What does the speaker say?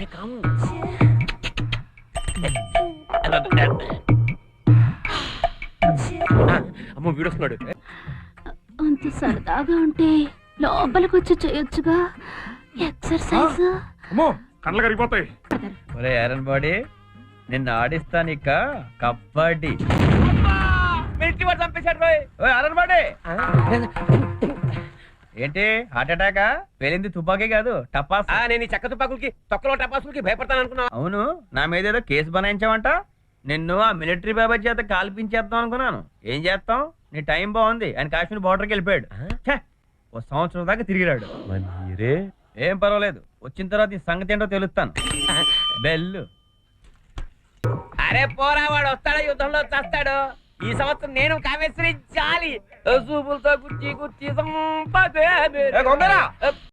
से काम ah, అమ్మ వీడొస్తున్నాడు. అంత సరదాగా ఉంటే లోపలికి వచ్చి చేయొచ్చుగా ఎక్సర్సైజ్ ah, అమ్మో కళ్ళు కరిగిపోతాయి. ఒరే ఐరన్ బాడీ నిన్న ఆడిస్తాను ఇక కబడ్డీ మిలిటరీ వాడు చంపేశాడు ఓ అరణ్ బాడీ. Ah. ఏంటి? హార్ట్ అటాకా? పేలింది తుపాకీ కాదు టపాస్. ఆ, నేను ఈ చెక్క తుపాకులకి తొక్కలో టపాసులకి భయపడతాను అనుకున్నా అవును నా మీద ఏదో కేసు బనాయించావంట? నిన్ను ఆ మిలిటరీ బాబాయ్ చేత కాల్పించేద్దాం అనుకున్నాను. ఏం చేస్తాం? నీ టైం బాగుంది ఆయన కాశ్మీర్ బార్డర్కి వెళ్ళిపోయాడు. ఓ సంవత్సరం దాకా తిరిగిరాడు. మీరే ఏం పర్వాలేదు వచ్చిన తర్వాత ఈ సంగతి ఏంటో తెలుస్తాను. బెల్లు. అరే పోరా వాడు వస్తాడు? యుద్ధంలో చస్తాడు. ఈ సంవత్సరం నేను కామేశ్వరి జాలి. చూపులతో గుచ్చి గుచ్చి సంపదే!